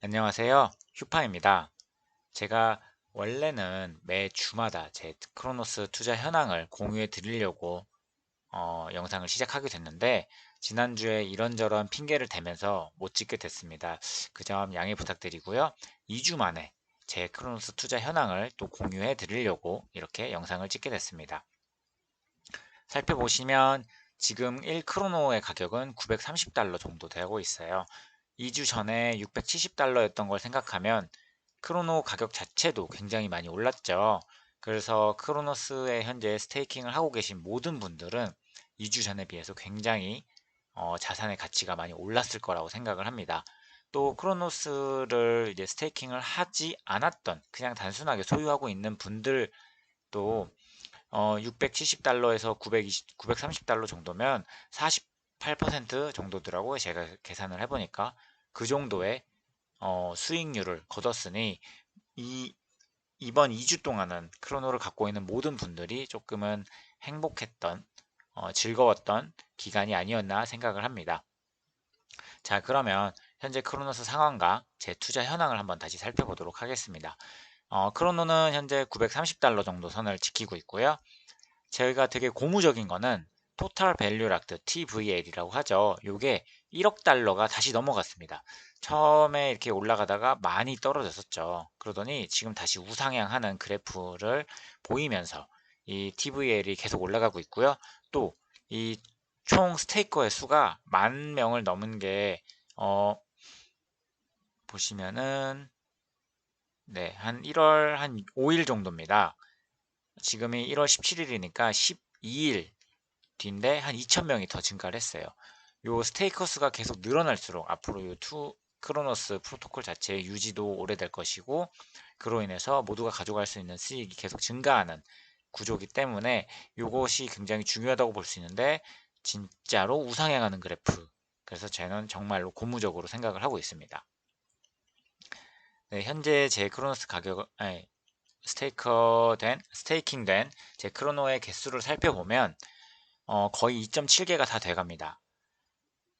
안녕하세요. 휴파입니다. 제가 원래는 매 주마다 제 크로노스 투자 현황을 공유해 드리려고 어, 영상을 시작하게 됐는데 지난주에 이런저런 핑계를 대면서 못 찍게 됐습니다. 그 점 양해 부탁드리고요. 2주 만에 제 크로노스 투자 현황을 또 공유해 드리려고 이렇게 영상을 찍게 됐습니다. 살펴보시면 지금 1크로노의 가격은 930달러 정도 되고 있어요. 2주 전에 670달러였던 걸 생각하면 크로노 가격 자체도 굉장히 많이 올랐죠. 그래서 크로노스에 현재 스테이킹을 하고 계신 모든 분들은 2주 전에 비해서 굉장히 어, 자산의 가치가 많이 올랐을 거라고 생각을 합니다. 또 크로노스를 이제 스테이킹을 하지 않았던 그냥 단순하게 소유하고 있는 분들도 어, 670달러에서 920, 930달러 정도면 48% 정도더라고요. 제가 계산을 해보니까 그 정도의 어, 수익률을 거뒀으니 이 이번 2주 동안은 크로노를 갖고 있는 모든 분들이 조금은 행복했던 어, 즐거웠던 기간이 아니었나 생각을 합니다. 자 그러면 현재 크로노스 상황과 제 투자 현황을 한번 다시 살펴보도록 하겠습니다. 어, 크로노는 현재 930달러 정도 선을 지키고 있고요. 저희가 되게 고무적인 거는 토탈 밸류 락드 TVL이라고 하죠. 요게 1억 달러가 다시 넘어갔습니다. 처음에 이렇게 올라가다가 많이 떨어졌었죠. 그러더니 지금 다시 우상향하는 그래프를 보이면서 이 TVL이 계속 올라가고 있고요. 또 이 총 스테이커의 수가 만 명을 넘은 게 어, 보시면은 네, 한 1월 한 5일 정도입니다. 지금이 1월 17일이니까 12일 뒤인데 한 2,000명이 더 증가를 했어요. 요 스테이커 수가 계속 늘어날수록 앞으로 요투 크로노스 프로토콜 자체의 유지도 오래될 것이고 그로 인해서 모두가 가져갈 수 있는 수익이 계속 증가하는 구조기 때문에 이것이 굉장히 중요하다고 볼 수 있는데 진짜로 우상향하는 그래프 그래서 저는 정말로 고무적으로 생각을 하고 있습니다. 네, 현재 제 크로노스 가격 아니, 스테이커 된 스테이킹 된 제 크로노의 개수를 살펴보면 어, 거의 2.7개가 다 돼갑니다.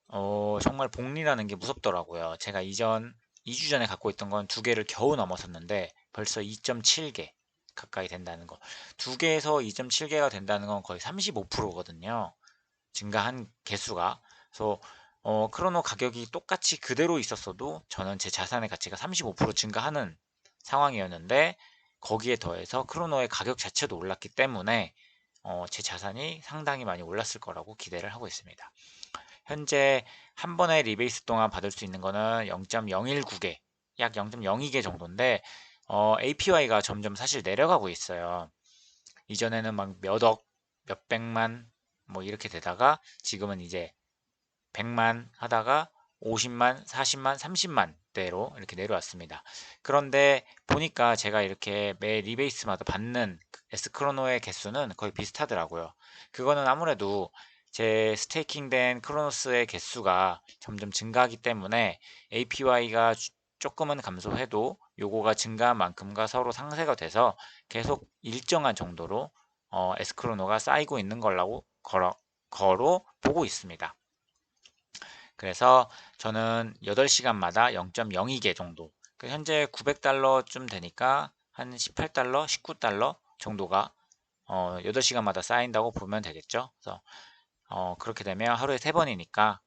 어, 정말 복리라는 게 무섭더라고요. 제가 이전 2주 전에 갖고 있던 건 두 개를 겨우 넘어섰는데 벌써 2.7개 가까이 된다는 거. 두 개에서 2.7개가 된다는 건 거의 35%거든요. 증가한 개수가. 그래서 어, 크로노 가격이 똑같이 그대로 있었어도 저는 제 자산의 가치가 35% 증가하는 상황이었는데 거기에 더해서 크로노의 가격 자체도 올랐기 때문에 어, 제 자산이 상당히 많이 올랐을 거라고 기대를 하고 있습니다. 현재 한 번의 리베이스 동안 받을 수 있는 거는 0.019개, 약 0.02개 정도인데 어, APY가 점점 사실 내려가고 있어요. 이전에는 막 몇억, 몇백만 뭐 이렇게 되다가 지금은 이제 100만 하다가 50만, 40만, 30만 대로 이렇게 내려왔습니다. 그런데 보니까 제가 이렇게 매 리베이스마다 받는 에스크로노의 개수는 거의 비슷하더라고요. 그거는 아무래도 제 스테이킹된 크로노스의 개수가 점점 증가하기 때문에 APY가 조금은 감소해도 요거가 증가한 만큼과 서로 상쇄가 돼서 계속 일정한 정도로 어, 에스크로노가 쌓이고 있는 걸라고 걸어, 거로 보고 있습니다. 그래서 저는 8시간마다 0.02개 정도 그 현재 900달러쯤 되니까 한 18달러, 19달러 정도가 어, 8시간마다 쌓인다고 보면 되겠죠. 그래서 어, 그렇게 되면 하루에 3번이니까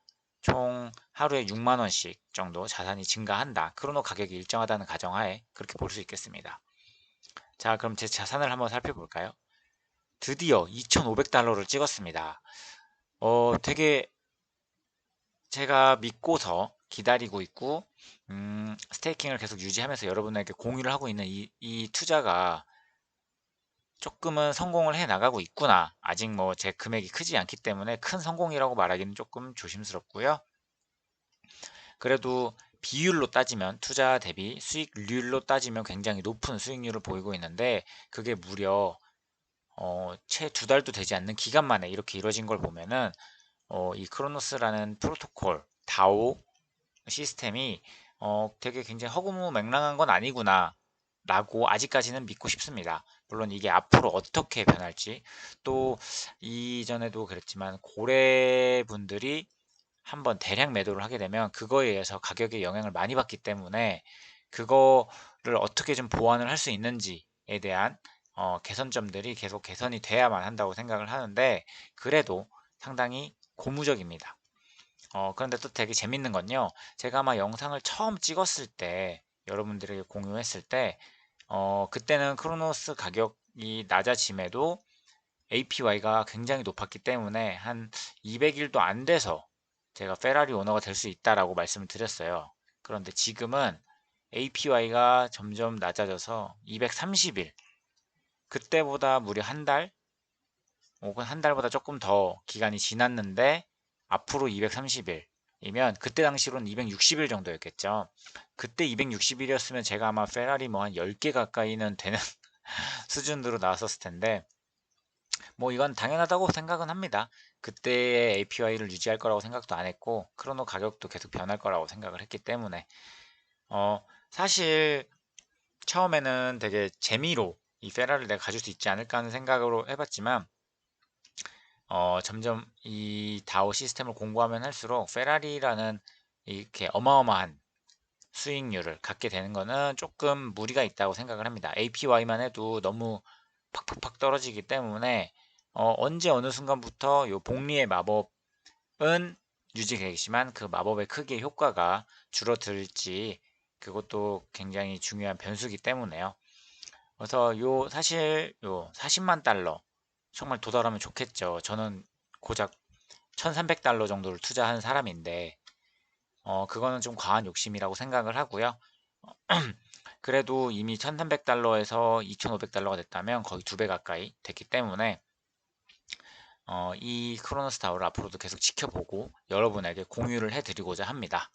총 하루에 6만원씩 정도 자산이 증가한다. 크로노 가격이 일정하다는 가정하에 그렇게 볼 수 있겠습니다. 자, 그럼 제 자산을 한번 살펴볼까요? 드디어 2,500달러를 찍었습니다. 어, 되게 제가 믿고서 기다리고 있고 음, 스테이킹을 계속 유지하면서 여러분에게 공유를 하고 있는 이, 이 투자가 조금은 성공을 해 나가고 있구나. 아직 뭐 제 금액이 크지 않기 때문에 큰 성공이라고 말하기는 조금 조심스럽고요. 그래도 비율로 따지면 투자 대비 수익률로 따지면 굉장히 높은 수익률을 보이고 있는데 그게 무려 어, 채 두 달도 되지 않는 기간 만에 이렇게 이루어진 걸 보면은 어, 이 크로노스라는 프로토콜 다오 시스템이 어, 되게 굉장히 허구무맹랑한 건 아니구나 라고 아직까지는 믿고 싶습니다. 물론 이게 앞으로 어떻게 변할지 또 이전에도 그랬지만 고래 분들이 한번 대량 매도를 하게 되면 그거에 의해서 가격에 영향을 많이 받기 때문에 그거를 어떻게 좀 보완을 할 수 있는지에 대한 어, 개선점들이 계속 개선이 돼야만 한다고 생각을 하는데 그래도 상당히 고무적입니다. 어, 그런데 또 되게 재밌는 건요. 제가 아마 영상을 처음 찍었을 때 여러분들에게 공유했을 때 어, 그때는 크로노스 가격이 낮아짐에도 APY가 굉장히 높았기 때문에 한 200일도 안 돼서 제가 페라리 오너가 될 수 있다라고 말씀을 드렸어요. 그런데 지금은 APY가 점점 낮아져서 230일 그때보다 무려 한 달, 혹은 한 달보다 조금 더 기간이 지났는데 앞으로 230일이면 그때 당시로는 260일 정도였겠죠. 그때 260일이었으면 제가 아마 페라리 뭐 한 10개 가까이는 되는 수준으로 나왔었을 텐데 뭐 이건 당연하다고 생각은 합니다. 그때의 APY를 유지할 거라고 생각도 안 했고 크로노 가격도 계속 변할 거라고 생각을 했기 때문에 어 사실 처음에는 되게 재미로 이 페라를 내가 가질 수 있지 않을까 하는 생각으로 해봤지만 어, 점점 이 다오 시스템을 공부하면 할수록 페라리라는 이렇게 어마어마한 수익률을 갖게 되는 거는 조금 무리가 있다고 생각을 합니다. APY만 해도 너무 팍팍팍 떨어지기 때문에 어, 언제 어느 순간부터 이 복리의 마법은 유지되겠지만 그 마법의 크기의 효과가 줄어들지 그것도 굉장히 중요한 변수기 때문에요. 그래서 요 사실 요 40만 달러 정말 도달하면 좋겠죠. 저는 고작 1300달러 정도를 투자한 사람인데 어 그거는 좀 과한 욕심이라고 생각을 하고요. 그래도 이미 1300달러에서 2500달러가 됐다면 거의 두 배 가까이 됐기 때문에 어, 이 크로노스 타워를 앞으로도 계속 지켜보고 여러분에게 공유를 해드리고자 합니다.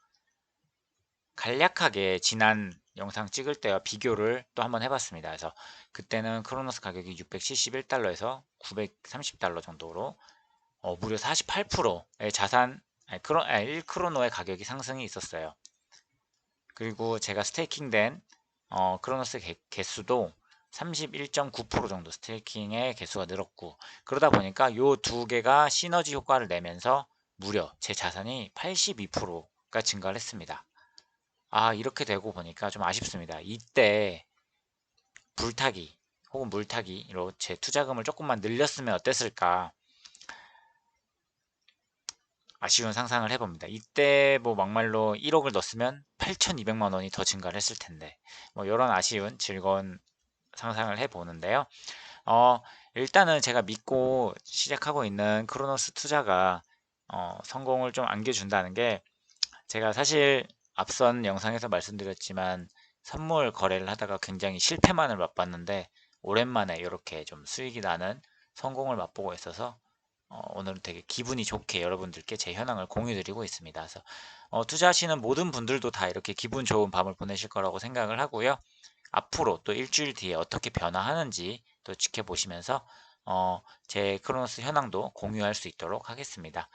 간략하게 지난 영상 찍을 때와 비교를 또 한번 해봤습니다. 그래서 그때는 크로노스 가격이 671달러에서 930달러 정도로 어, 무려 48%의 자산 아니, 크로, 아니, 1크로노의 가격이 상승이 있었어요. 그리고 제가 스테이킹된 어, 크로노스 개, 개수도 31.9% 정도 스테이킹의 개수가 늘었고 그러다 보니까 이 두 개가 시너지 효과를 내면서 무려 제 자산이 82%가 증가를 했습니다. 아 이렇게 되고 보니까 좀 아쉽습니다. 이때 불타기 혹은 물타기로 제 투자금을 조금만 늘렸으면 어땠을까 아쉬운 상상을 해봅니다. 이때 뭐 막말로 1억을 넣었으면 8,200만 원이 더 증가를 했을 텐데 뭐 이런 아쉬운 즐거운 상상을 해보는데요. 어, 일단은 제가 믿고 시작하고 있는 크로노스 투자가 어, 성공을 좀 안겨준다는 게 제가 사실 앞선 영상에서 말씀드렸지만 선물 거래를 하다가 굉장히 실패만을 맛봤는데 오랜만에 이렇게 좀 수익이 나는 성공을 맛보고 있어서 어, 오늘은 되게 기분이 좋게 여러분들께 제 현황을 공유 드리고 있습니다. 그래서 어, 투자하시는 모든 분들도 다 이렇게 기분 좋은 밤을 보내실 거라고 생각을 하고요. 앞으로 또 일주일 뒤에 어떻게 변화하는지 또 지켜보시면서 어, 제 크로노스 현황도 공유할 수 있도록 하겠습니다.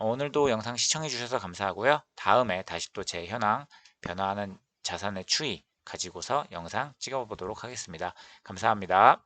어, 오늘도 영상 시청해 주셔서 감사하고요. 다음에 다시 또 제 현황 변화하는 자산의 추이 가지고서 영상 찍어보도록 하겠습니다. 감사합니다.